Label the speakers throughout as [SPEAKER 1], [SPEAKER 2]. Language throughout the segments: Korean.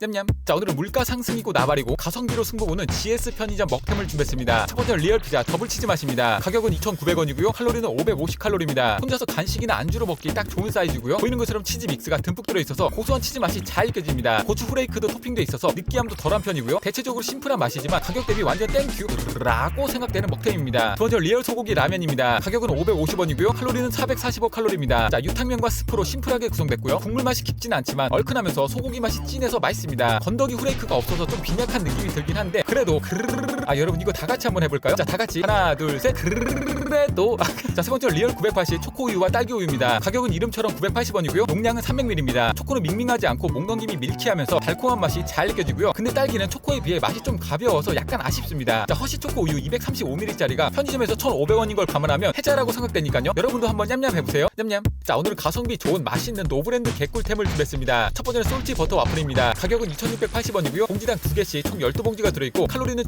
[SPEAKER 1] 냠냠. 자 오늘은 물가 상승이고 나발이고 가성비로 승부보는 GS 편의점 먹템을 준비했습니다. 첫 번째는 리얼 피자 더블 치즈 맛입니다. 가격은 2,900원이고요. 칼로리는 550칼로리입니다. 혼자서 간식이나 안주로 먹기 딱 좋은 사이즈고요. 보이는 것처럼 치즈 믹스가 듬뿍 들어있어서 고소한 치즈 맛이 잘 느껴집니다. 고추 후레이크도 토핑돼 있어서 느끼함도 덜한 편이고요. 대체적으로 심플한 맛이지만 가격 대비 완전 땡큐라고 생각되는 먹템입니다. 두 번째 리얼 소고기 라면입니다. 가격은 550원이고요. 칼로리는 445칼로리입니다. 자 유탕면과 스프로 심플하게 구성됐고요. 국물 맛이 깊진 않지만 얼큰하면서 소고기 맛이 진해서 맛있 습니다. 건더기 후레이크가 없어서 좀 빈약한 느낌이 들긴 한데 그래도 그르르르 아 여러분 이거 다 같이 한번 해볼까요? 자 다 같이 하나 둘셋 그르르르도 자세 번째 리얼 980 초코 우유와 딸기 우유입니다. 가격은 이름처럼 980원이고요. 용량은 300ml입니다. 초코는 밍밍하지 않고 목 넘김이 밀키하면서 달콤한 맛이 잘 느껴지고요. 근데 딸기는 초코에 비해 맛이 좀 가벼워서 약간 아쉽습니다. 자 허쉬 초코 우유 235ml짜리가 편의점에서 1,500원인 걸 감안하면 해자라고 생각되니까요. 여러분도 한번 냠냠 해보세요. 냠냠. 자 오늘은 가성비 좋은 맛있는 노브랜드 개꿀템을 준비했습니다. 첫 번째는 솔티 버터 와플입니다. 가격은 2,680원이고요. 봉지당 두 개씩 총 12봉지가 들어있고 칼로리는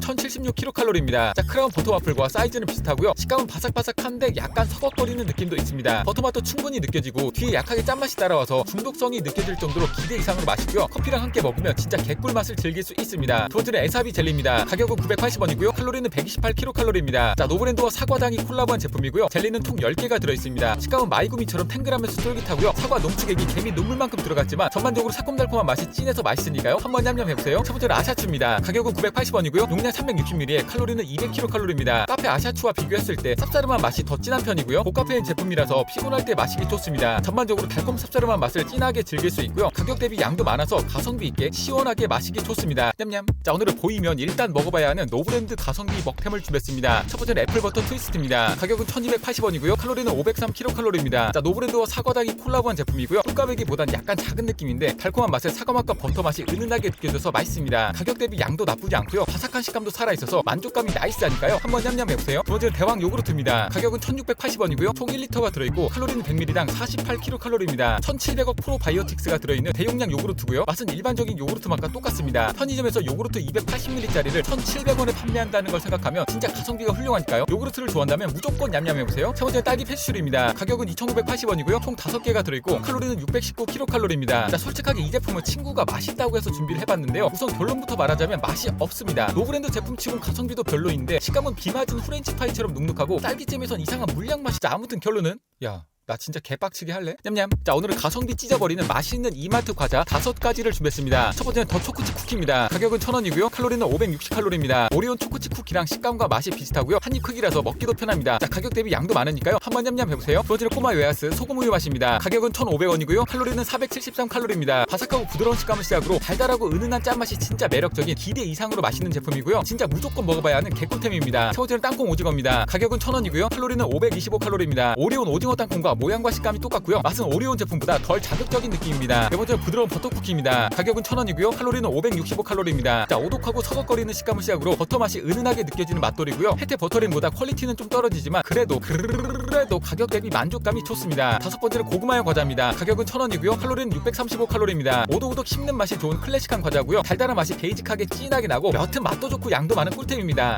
[SPEAKER 1] 1,076kcal입니다. 자 크라운 버터 와플과 사이즈는 비슷하고요. 식감은 바삭바삭한데 약간 서걱거리는 느낌도 있습니다. 버터맛도 충분히 느껴지고 뒤에 약하게 짠맛이 따라와서 중독성이 느껴질 정도로 기대 이상으로 맛있고요. 커피랑 함께 먹으면 진짜 개꿀 맛을 즐길 수 있습니다. 두 번째는 에사비 젤리입니다. 가격은 980원이고요. 칼로리는 128kcal입니다. 자 노브랜드와 사과당이 콜라보한 제품이고요. 젤리는 총 10개가 들어있습니다. 식감은 마이구미처럼 탱글하면서 쫄깃하고요. 사과 농축액이 개미 눈물만큼 들어갔지만 전반적으로 새콤달콤한 맛이 진해서 맛있으니까요. 한번 냠냠 해보세요. 첫 번째는 아샤추입니다. 가격은 980원이고요. 용량 360ml에 칼로리는 200kcal입니다. 카페 아샤추와 비교했을 때 쌉싸름한 맛이 더 진한 편이고요. 고카페인 제품이라서 피곤할 때 마시기 좋습니다. 전반적으로 달콤 쌉싸름한 맛을 진하게 즐길 수 있고요. 가격 대비 양도 많아서 가성비 있게 시원하게 마시기 좋습니다. 냠냠. 자 오늘은 보이면 일단 먹어봐야 하는 노브랜드 가성비 먹템을 준비했습니다. 첫 번째는 애플버터 트위스트입니다. 가격은 1280원이고요. 칼로리는 503kcal입니다. 자 노브랜드와 사과당이 콜라보한 제품이고요. 뚜까배기보단 약간 작은 느낌인데 달콤한 맛에 사과 맛과 버터 맛이 은은하게 느껴져서 맛있습니다. 가격 대비 양도 나쁘지 않고요. 바삭한 식감도 살아있어서 만족감이 나이스하니까요. 한번 냠냠 해보세요. 두 번째는 대왕 요구르트입니다. 가격은 1680원이고요. 총 1리터가 들어있고 칼로리는 100ml당 48kcal입니다. 1700억 프로바이오틱스가 들어있는 대용량 요구르트고요. 맛은 일반적인 요구르트 맛과 똑같습니다. 편의점에서 요구르트 280ml짜리를 1700원에 판매한다는 걸 생각하면 진짜 가성비가 훌륭하니까요. 요구르트를 좋아한다면 무조건 냠냠 해보세요. 세 번째 딸기 패스츄리입니다. 가격은 2,980원이고요. 총 5개가 들어있고 칼로리는 619kcal입니다. 자 솔직하게 이 제품은 친구가 맛있다고 해서 준비를 해봤는데요. 우선 결론부터 말하자면 맛이 없습니다. 노브랜드 제품치 곤 가성비도 별로인데 식감은 비 맞은 프렌치 파이처럼 눅눅하고 딸기잼에선 이상한 물량 맛이 자 아무튼 결론은? 야 나 진짜 개빡치게 할래? 냠냠. 자, 오늘은 가성비 찢어버리는 맛있는 이마트 과자 다섯 가지를 준비했습니다. 첫 번째는 더 초코칩 쿠키입니다. 가격은 1,000원이고요. 칼로리는 560칼로리입니다. 오리온 초코칩 쿠키랑 식감과 맛이 비슷하고요. 한 입 크기라서 먹기도 편합니다. 자, 가격 대비 양도 많으니까요. 한번 냠냠 해보세요. 두 번째는 꼬마 웨하스 소금 우유 맛입니다. 가격은 1,500원이고요. 칼로리는 473칼로리입니다. 바삭하고 부드러운 식감을 시작으로 달달하고 은은한 짠맛이 진짜 매력적인 기대 이상으로 맛있는 제품이고요. 진짜 무조건 먹어봐야 하는 개꿀템입니다. 세 번째는 땅콩 오징어입니다. 가격은 1,000원이고요. 칼로리는 525칼로리입니다. 오리온 오징어 땅콩과 모양과 식감이 똑같고요. 맛은 오리온 제품보다 덜 자극적인 느낌입니다. 네 번째는 부드러운 버터 쿠키입니다. 가격은 1,000원이고요. 칼로리는 565칼로리입니다. 자, 오독하고 서걱거리는 식감을 시작으로 버터 맛이 은은하게 느껴지는 맛돌이고요. 혜태 버터링보다 퀄리티는 좀 떨어지지만 그래도 그래도 가격 대비 만족감이 좋습니다. 다섯 번째는 고구마형 과자입니다. 가격은 1,000원이고요. 칼로리는 635칼로리입니다. 오독오독 씹는 맛이 좋은 클래식한 과자고요. 달달한 맛이 베이직하게 진하게 나고 여튼 맛도 좋고 양도 많은 꿀템입니다.